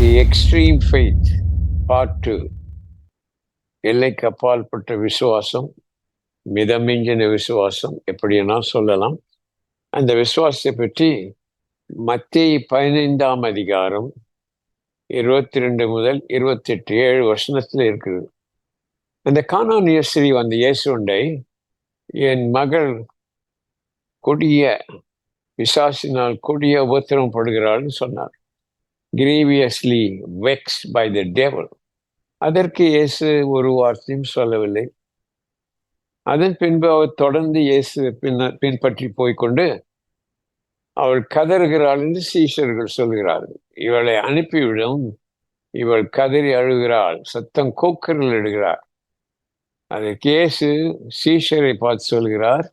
The extreme faith part two எல்லைக்கு அப்பாற்பட்ட விசுவாசம் மிதமிஞ்சின விசுவாசம் எப்படின்னா சொல்லலாம்? அந்த விசுவாசத்தை பற்றி மத்திய பதினைந்தாம் அதிகாரம் இருபத்தி ரெண்டு முதல் இருபத்தெட்டு ஏழு வருஷத்துல இருக்குது. அந்த காணானிய ஸ்ரீ வந்த இயேசுண்டை என் மகள் கொடிய விசாசினால் கொடிய உபத்திரம் படுகிறாள்னு சொன்னார். கிரீவியஸ்லி வெக்ஸ் பை த டேபிள் அதற்கு இயேசு ஒரு வார்த்தையும் சொல்லவில்லை. அதன் பின்பு அவர் தொடர்ந்து இயேசு பின்ன பின்பற்றி போய்கொண்டு அவள் கதறுகிறாள் என்று சீஷர்கள் சொல்கிறார்கள் இவளை அனுப்பிவிடும். இவள் கதறி அழுகிறாள் சத்தம் கோக்கரில் இடுகிறார் அதற்கு இயேசு சீஷரை பார்த்து சொல்கிறார்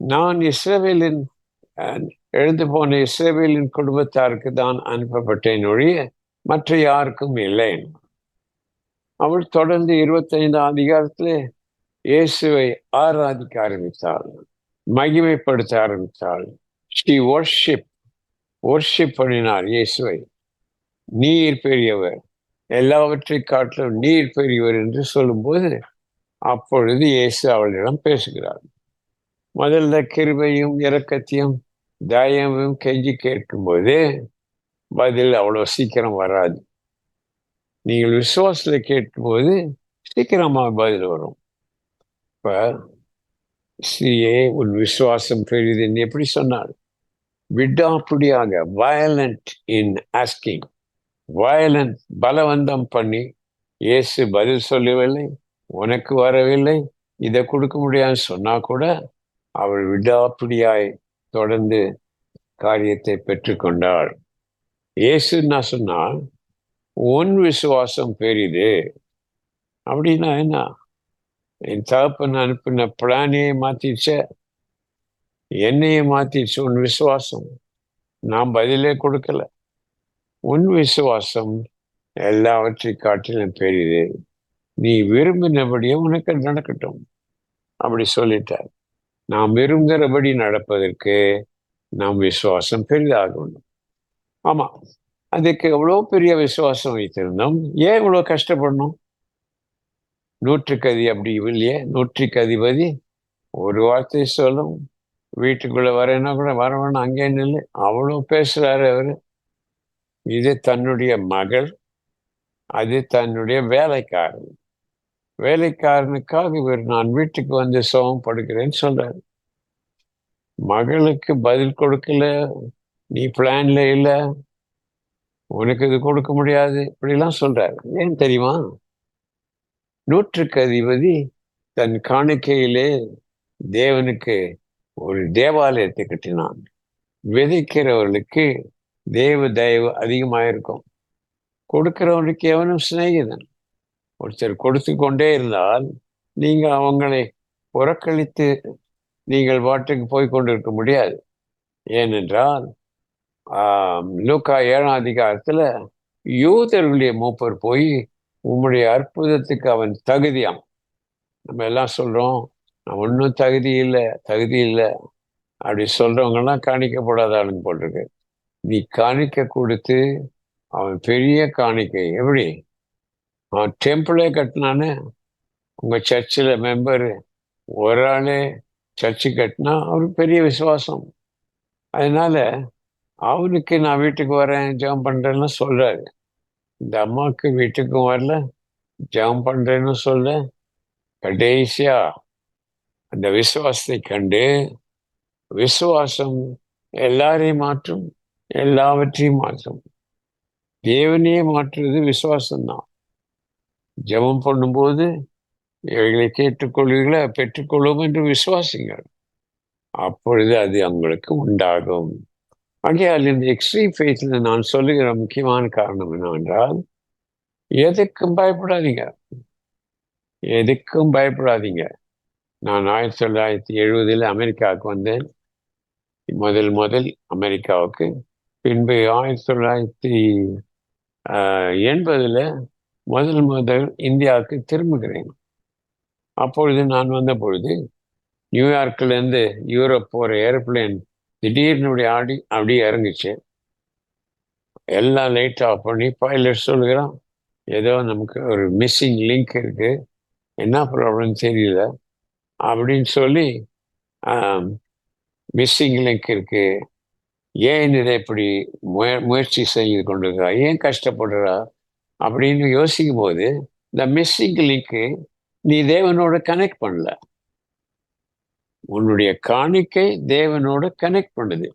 நான் இஸ்ரவேலின் எழுந்து போன இஸ்ரேவேலின் குடும்பத்தாருக்கு தான் அனுப்பப்பட்டேன் ஒழிய மற்ற யாருக்கும் இல்லை. அவள் தொடர்ந்து இருபத்தைந்தாம் அதிகாரத்தில் இயேசுவை ஆராதிக்க ஆரம்பித்தாள் மகிமைப்படுத்த ஆரம்பித்தாள். ஸ்ரீ ஒர்ஷிப் ஒர்ஷிப் பண்ணினார் இயேசுவை. நீர் பெரியவர் எல்லாவற்றை காட்டிலும் நீர் பெரியவர் என்று சொல்லும்போது அப்பொழுது இயேசு அவளிடம் பேசுகிறார். முதல்ல கிருபையும் இறக்கத்தையும் தயமும் கெஞ்சி கேட்கும்போது பதில் அவ்வளோ சீக்கிரம் வராது. நீங்கள் விசுவாசத்தில் கேட்கும்போது சீக்கிரமாக பதில் வரும். இப்போ ஸ்ரீயே உன் விசுவாசம் பெரியதுன்னு எப்படி சொன்னார்? விடாப்பிடியாக வயலண்ட் இன் ஆஸ்கிங் வயலண்ட் பலவந்தம் பண்ணி இயேசு பதில் சொல்லவில்லை உனக்கு வரவில்லை இதை கொடுக்க முடியாதுன்னு சொன்னா கூட அவள் விடாப்பிடியாய் தொடர்ந்து காரியத்தை பெற்றுக்கொண்டாள். இயேசு நான் சொன்னால் உன் விசுவாசம் பெரிது. அப்படின்னா என்ன? என் தகப்பன் அனுப்பின பிளானையே மாத்திடுச்ச என்னையே மாத்திடுச்சு உன் விசுவாசம். நான் பதிலே கொடுக்கல. உன் விசுவாசம் எல்லாவற்றை காட்டிலும் பெரியது நீ விரும்பினபடியே உனக்கு நடக்கட்டும். அப்படி சொல்லிட்டார். நாம் விரும்புகிறபடி நடப்பதற்கு நாம் விசுவாசம் பெரிதாகணும் ஆமா அதுக்கு எவ்வளோ பெரிய விசுவாசம் வைத்திருந்தோம்? ஏன் இவ்வளோ கஷ்டப்படணும்? நூற்றுக்கு அதி அப்படி இல்லையே? நூற்றுக்கு அதிபதி ஒரு வார்த்தை சொல்லும். வீட்டுக்குள்ள வரேன்னா கூட வர வேணாம் அங்கே நில்லு. அவ்வளோ பேசுறாரு அவரு. இது தன்னுடைய மகள். அது தன்னுடைய வேலைக்காரன். வேலைக்காரனுக்காக இவர் நான் வீட்டுக்கு வந்து சோகம் படுக்கிறேன்னு சொல்றாரு. மகளுக்கு பதில் கொடுக்கல நீ பிளான்ல இல்ல உனக்கு இது கொடுக்க முடியாது இப்படிலாம் சொல்றாரு. ஏன் தெரியுமா? நூற்றுக்கு அதிபதி தன் காணிக்கையிலே தேவனுக்கு ஒரு தேவாலயத்தை கட்டினான். விதைக்கிறவர்களுக்கு தேவ தயவு அதிகமாக இருக்கும் கொடுக்கிறவனுக்கு எவனும் சிநேகிதன். ஒருத்தர் கொடுத்து கொண்டே இருந்தால் நீங்கள் அவங்களை புறக்கணித்து நீங்கள் வாட்டுக்கு போய் கொண்டிருக்க முடியாது. ஏனென்றால் லூக்கா ஏழாம் அதிகாரத்தில் யூதர்களுடைய மூப்பர் போய் உம்முடைய அற்புதத்துக்கு அவன் தகுதியாம். நம்ம எல்லாம் சொல்றோம் நான் ஒன்றும் தகுதி இல்லை தகுதி இல்லை. அப்படி சொல்கிறவங்கெல்லாம் காணிக்கப்படாத ஆளுங்க போட்டிருக்கு நீ காணிக்க கொடுத்து அவன் பெரிய காணிக்கை. எப்படி? அவன் டெம்பிளே கட்டினானே உங்க சர்ச்சில் மெம்பரு ஒரு ஆளே சர்ச்சு கட்டினா அவருக்கு பெரிய விசுவாசம். அதனால அவனுக்கு நான் வீட்டுக்கு வரேன் ஜெபம் பண்றேன்னு சொல்றாரு. இந்த அம்மாவுக்கு வீட்டுக்கும் வரல ஜெபம் பண்றேன்னு சொல்ல கடைசியா அந்த விசுவாசத்தை கண்டு விசுவாசம் எல்லாரையும் மாற்றும் எல்லாவற்றையும் மாற்றும். தேவனையே மாற்றுறது விசுவாசம்தான். ஜெபம் பண்ணும்போது இவைகளை கேட்டுக்கொள்வீர்களா? பெற்றுக்கொள்வோம் என்று விசுவாசிங்கள் அப்பொழுது அது அவங்களுக்கு உண்டாகும். ஆகையால் இந்த எக்ஸ்ட்ரீம் ஃபேஸில் நான் சொல்லுகிற முக்கியமான காரணம் என்னவென்றால் எதுக்கும் பயப்படாதீங்க. எதுக்கும் பயப்படாதீங்க. நான் ஆயிரத்தி தொள்ளாயிரத்தி எழுபதில் அமெரிக்காவுக்கு வந்தேன். முதல் முதல் அமெரிக்காவுக்கு. பின்பு ஆயிரத்தி தொள்ளாயிரத்தி எண்பதில் முதல் முதல் இந்தியாவுக்கு திரும்புகிறேன். அப்பொழுது நான் வந்த பொழுது நியூயார்க்லேருந்து யூரோப் போகிற ஏரோப்ளேன் திடீர்னு அப்படி ஆடி அப்படியே இறங்குச்சு. எல்லாம் லைட் ஆஃப் பண்ணி பைலட் சொல்லுகிறான் ஏதோ நமக்கு ஒரு மிஸ்ஸிங் லிங்க் இருக்கு என்ன ப்ராப்ளம் தெரியல அப்படின்னு சொல்லி மிஸ்ஸிங் லிங்க் இருக்கு. ஏன் இதை இப்படி முய முயற்சி செய்து கொண்டிருக்கா ஏன் கஷ்டப்படுறா? அப்படின்னு யோசிக்கும் போது இந்த மிஸ்ஸிங் லிங்க்கு நீ தேவனோட கனெக்ட் பண்ணல. உன்னுடைய காணிக்கை தேவனோட கனெக்ட் பண்ணுது.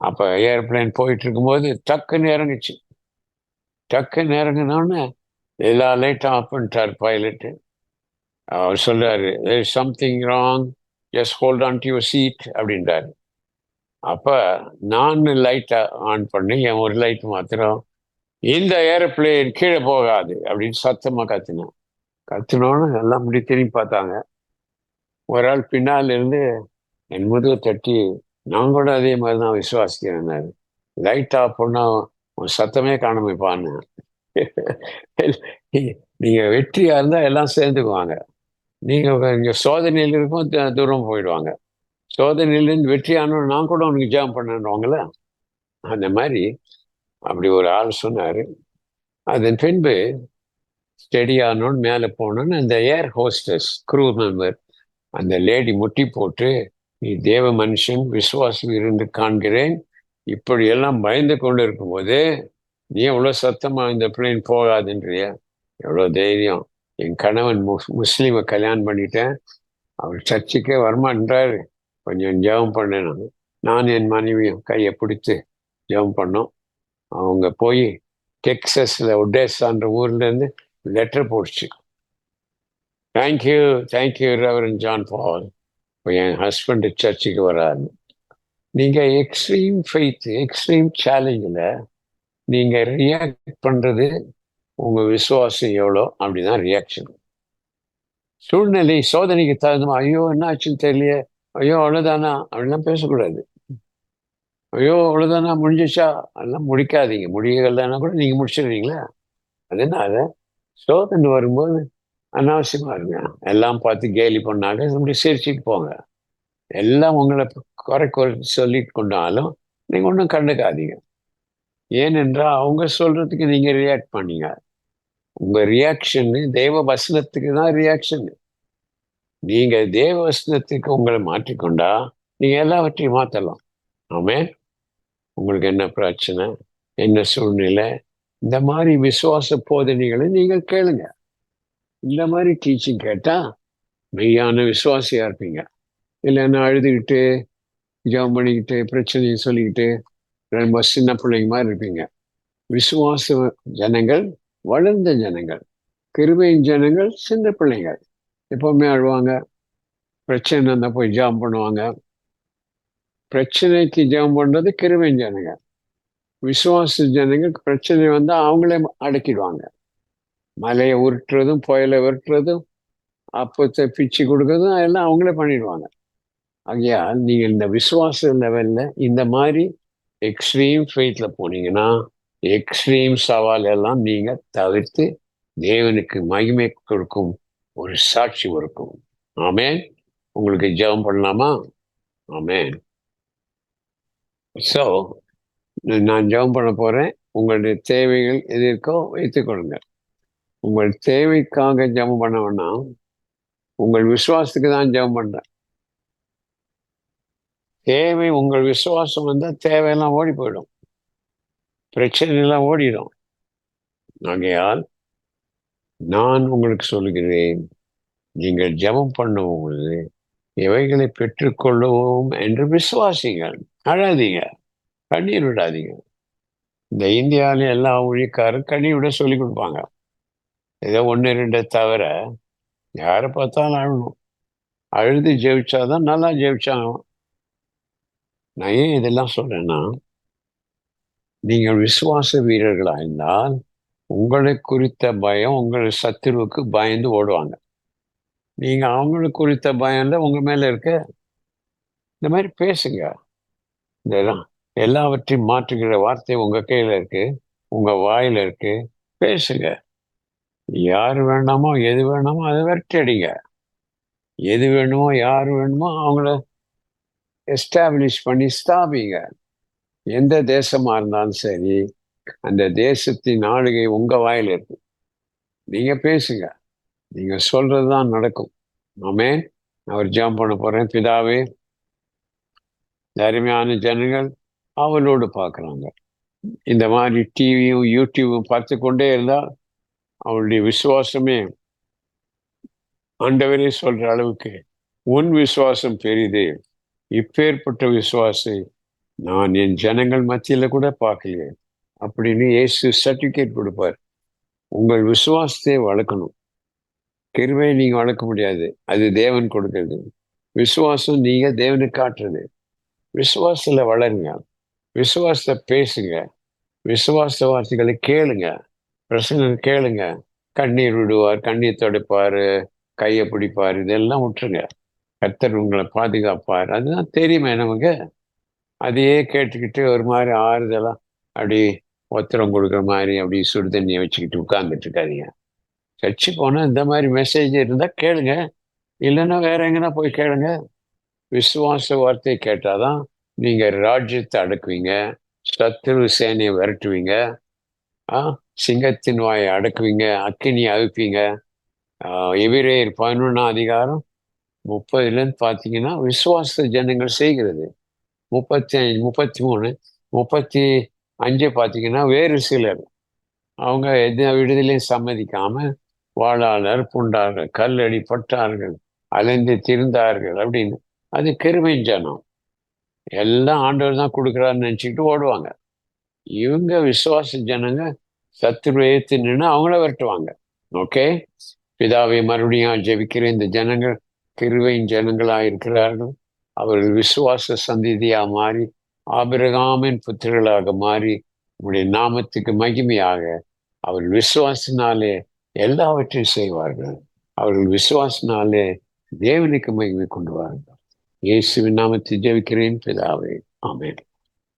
அப்போ ஏர்பிளைன் போயிட்டு இருக்கும்போது டக்குன்னு இறங்குச்சு. டக்குன்னு இறங்கினோடனே எல்லா லைட்டும் ஆஃப் பண்ணிட்டார் பைலட்டு அவர் சொல்றாரு something wrong just hold on to your seat அப்படின்றாரு. அப்போ நான் லைட்டை ஆன் பண்ணி என் ஒரு லைட் மாத்திரம் இந்த ஏரோப்ளேன் கீழே போகாது அப்படின்னு சத்தமாக கத்தினேன். கத்தினோன்னு எல்லாம் முடி திரும்பி பார்த்தாங்க. ஒரு ஆள் பின்னால் இருந்து என் முதுகு தட்டி நான் கூட அதே மாதிரி தான் விசுவாசிக்கிறேன் லைட் ஆஃப் பண்ணால் உன் சத்தமே காணமைப்பான்னு நீங்கள் வெற்றியாக இருந்தால் எல்லாம் சேர்ந்துக்குவாங்க. நீங்கள் இங்கே சோதனையில் இருக்கும் தூரம் போயிடுவாங்க. சோதனையிலேருந்து வெற்றியானோம் நான் கூட உனக்கு ஜாம் பண்ணுவாங்களே அந்த மாதிரி அப்படி ஒரு ஆள் சொன்னார். அதன் பின்பு ஸ்டெடி ஆனோன்னு மேலே போனோன்னு அந்த ஏர் ஹோஸ்டஸ் க்ரூ மெம்பர் அந்த லேடி முட்டி போட்டு நீ தேவ மனுஷன் விசுவாசம் இருந்து காண்கிறேன். இப்படி எல்லாம் பயந்து கொண்டு இருக்கும்போது நீ எவ்வளோ சத்தமாக இந்த பிளேன் போகாதுன்றிய? எவ்வளோ தைரியம். என் கணவன் முஸ் முஸ்லீமை கல்யாணம் பண்ணிட்டேன். அவர் சர்ச்சுக்கே வரமாட்டாரு கொஞ்சம் ஜெபம் பண்ணேன் நான். நான் என் மனைவியும் கையை பிடித்து ஜெபம் பண்ணோம். அவங்க போய் டெக்ஸஸில் ஒடேசான்ற ஊர்லேருந்து letter போடுச்சு. Thank you thank you reverend John Paul இப்போ என் ஹஸ்பண்டு சர்ச்சுக்கு வராரு. நீங்கள் எக்ஸ்ட்ரீம் ஃபைத் எக்ஸ்ட்ரீம் சேலஞ்சில் நீங்கள் ரியாக்ட் பண்ணுறது உங்கள் விசுவாசம் எவ்வளோ அப்படிதான் ரியாக்ஷன் சூழ்நிலை சோதனைக்கு தகுந்த ஐயோ என்ன ஆச்சுன்னு தெரியலையே ஐயோ அவ்வளோதானா அப்படின்லாம் பேசக்கூடாது. ஐயோ அவ்வளோதானா முடிஞ்சிச்சா அதெல்லாம் முடிக்காதீங்க. முடியலைன்னா கூட நீங்கள் முடிச்சிடுறீங்களா? அதனால சோதனை வரும்போது அனாவசியமாக இருங்க. எல்லாம் பார்த்து கேலி பண்ணாங்க அப்படி சிரிச்சுட்டு போங்க. எல்லாம் உங்களை குறை குறை சொல்லிட்டு கொண்டாலும் நீங்கள் ஒன்றும் கண்டுக்காதீங்க. ஏனென்றால் அவங்க சொல்கிறதுக்கு நீங்கள் ரியாக்ட் பண்ணீங்க. உங்கள் ரியாக்ஷன் தெய்வ வசனத்துக்கு தான் ரியாக்ஷன் நீங்கள் தேவ வசனத்துக்கு உங்களை மாற்றிக்கொண்டா நீங்கள் எல்லாவற்றையும் மாற்றலாம் ஆமே உங்களுக்கு என்ன பிரச்சனை? என்ன சூழ்நிலை? இந்த மாதிரி விசுவாச போதனைகளை நீங்கள் கேளுங்க. இந்த மாதிரி டீச்சிங் கேட்டால் மெய்யான விசுவாசியாக இருப்பீங்க. இல்லைன்னா அழுதுகிட்டு ஜம் பண்ணிக்கிட்டு பிரச்சனையை சொல்லிக்கிட்டு ரொம்ப சின்ன பிள்ளைங்க மாதிரி இருப்பீங்க. விசுவாச ஜனங்கள் வளர்ந்த ஜனங்கள் கிருபையின் ஜனங்கள் சின்ன பிள்ளைங்கள் எப்பவுமே அழுவாங்க. பிரச்சனை இருந்தால் போய் ஜாம் பண்ணுவாங்க. பிரச்சனைக்கு ஜெபம் பண்ணுறது கிருபையின் ஜனங்க விசுவாச ஜனங்க பிரச்சனை வந்தால் அவங்களே அடக்கிடுவாங்க. மலையை உருட்டுறதும் புயலை உருட்டுறதும் அப்பத்தை பிச்சு கொடுக்கறதும் எல்லாம் அவங்களே பண்ணிடுவாங்க. ஆகையால் நீங்கள் இந்த விசுவாச லெவலில் இந்த மாதிரி எக்ஸ்ட்ரீம் ஃபெய்த்தில் போனீங்கன்னா எக்ஸ்ட்ரீம் சவால் எல்லாம் நீங்கள் தவிர்த்து தேவனுக்கு மகிமை கொடுக்கும் ஒரு சாட்சி இருக்கும் ஆமேன். உங்களுக்கு ஜெபம் பண்ணலாமா? ஆமேன். ஸோ நான் ஜெபம் பண்ண போகிறேன் உங்களுடைய தேவைகள் எது இருக்கோ வைத்துக்கொள்ளுங்க உங்கள் தேவைக்காக ஜெபம் பண்ண வேணாம். உங்கள் விசுவாசத்துக்கு தான் ஜெபம் பண்ணுறேன் தேவை உங்கள் விசுவாசம் வந்தால் தேவையெல்லாம் ஓடி போயிடும். பிரச்சனைலாம் ஓடிடும். ஆகையால் நான் உங்களுக்கு சொல்கிறேன் நீங்கள் பண்ணும் பண்ணும்போது இவைகளை பெற்றுக்கொள்ளுவோம் என்று விசுவாசிங்கள் அழாதீங்க. கண்ணீர் விடாதீங்க. இந்த இந்தியாவில் எல்லா ஊழியக்காரும் கண்ணீர் விட சொல்லி கொடுப்பாங்க. ஏதோ ஒன்று ரெண்டு தவிர யாரை பார்த்தாலும் அழணும் அழுது ஜெயிச்சாதான் நல்லா ஜெயிச்சாங்க நான் ஏன் இதெல்லாம் சொல்றேன்னா நீங்கள் விசுவாச வீரர்களாக இருந்தால் உங்களை குறித்த பயம் உங்கள் சத்துருவுக்கு பயந்து ஓடுவாங்க. நீங்கள் அவங்களுக்கு குறித்த பயம்ல உங்கள் மேலே இருக்க இந்த மாதிரி பேசுங்க. இதெல்லாம் எல்லாவற்றையும் மாற்றுகிற வார்த்தை உங்கள் கையில் இருக்கு உங்கள் வாயில் இருக்கு. பேசுங்க. யார் வேண்டாமோ எது வேணாமோ அதை விரட்டி அடிங்க எது வேணுமோ யார் வேணுமோ அவங்கள எஸ்டாப்ளிஷ் பண்ணி ஸ்தாபிங்க. எந்த தேசமா இருந்தாலும் சரி அந்த தேசத்தின் ஆளுகை உங்க வாயில இருக்கு. நீங்க பேசுங்க. நீங்க சொல்றதுதான் நடக்கும். ஆமென். அவர் ஜெபம் பண்ண போறேன். பிதாவே அருமையான ஜனங்கள் அவளோடு பார்க்குறாங்க. இந்த மாதிரி டிவியும் யூடியூபும் பார்த்து கொண்டே இருந்தா அவளுடைய விசுவாசமே ஆண்டவரே சொல்ற அளவுக்கு உன் விசுவாசம் பெரிது. இப்பேற்பட்ட விசுவாசை நான் என் ஜனங்கள் மத்தியில கூட பார்க்கலையே. அப்படின்னு ஏசு சர்டிபிகேட் கொடுப்பார். உங்கள் விசுவாசத்தை வளர்க்கணும். கிருமையை நீங்க வளர்க்க முடியாது. அது தேவன் கொடுக்குறது. விசுவாசம் நீங்க தேவனுக்கு காட்டுறது. விசுவாசத்துல வளருங்க. விசுவாசத்தை பேசுங்க. விசுவாச வார்த்தைகளை கேளுங்க. பிரசங்க கேளுங்க. கண்ணீர் விடுவார் கண்ணீர் துடைப்பார் கையை பிடிப்பார். இதெல்லாம் விட்டுருங்க. கர்த்தர் உங்களை பாதுகாப்பார். அதுதான் தெரியுமே நமக்கு. அதையே கேட்டுக்கிட்டு ஒரு மாதிரி ஆறுதலா அப்படி ஒத்திரம் கொடுக்குற மாதிரி அப்படி சுடு தண்ணியை வச்சுக்கிட்டு உட்கார்ந்துட்டு இருக்காதீங்க. கட்சி போனால் இந்த மாதிரி மெசேஜ் இருந்தால் கேளுங்க. இல்லைன்னா வேற எங்கன்னா போய் கேளுங்க. விசுவாச வார்த்தை கேட்டாதான் நீங்கள் ராஜ்யத்தை அடக்குவீங்க. சத்ரு சேனையை விரட்டுவீங்க. ஆ சிங்கத்தின் வாயை அடக்குவீங்க. அக்கினி அழுப்பீங்க எவிரேயர் பதினொன்றாம் அதிகாரம் முப்பதுலேருந்து பார்த்தீங்கன்னா விசுவாச ஜனங்கள் செய்கிறது. முப்பத்தி அஞ்சு முப்பத்தி மூணு முப்பத்தி அஞ்சு பார்த்தீங்கன்னா வேறு சிலர். அவங்க எந்த விடுதலையும் சம்மதிக்காமல் வாழாளர் புண்டார்கள் கல்லடி பட்டார்கள் அலைந்து திரிந்தார்கள் அப்படின்னு. அது கிருமை ஜனம். எல்லாம் ஆண்டவர் தான் கொடுக்குறாருன்னு நினச்சிக்கிட்டு ஓடுவாங்க. இவங்க விசுவாச ஜனங்க சத்துருவை ஏற்று நின்று அவங்கள விரட்டுவாங்க. ஓகே? பிதாவை மறுபடியும் ஜெபிக்கிற இந்த ஜனங்கள் கிருவையின் ஜனங்களாக இருக்கிறார்கள். அவர்கள் விசுவாச சந்திதியா மாறி ஆபிரகாமின் புத்திரர்களாக மாறி உங்களுடைய நாமத்துக்கு மகிமையாக அவர் விசுவாசினாலே எல்லாவற்றையும் செய்வார்கள். அவர்கள் விசுவாசினாலே தேவனுக்கு மகிமை கொண்டு வாருங்கள். இயேசுவின் நாமத்தை ஜெயிக்கிறேன் பிதாவே ஆமேன்.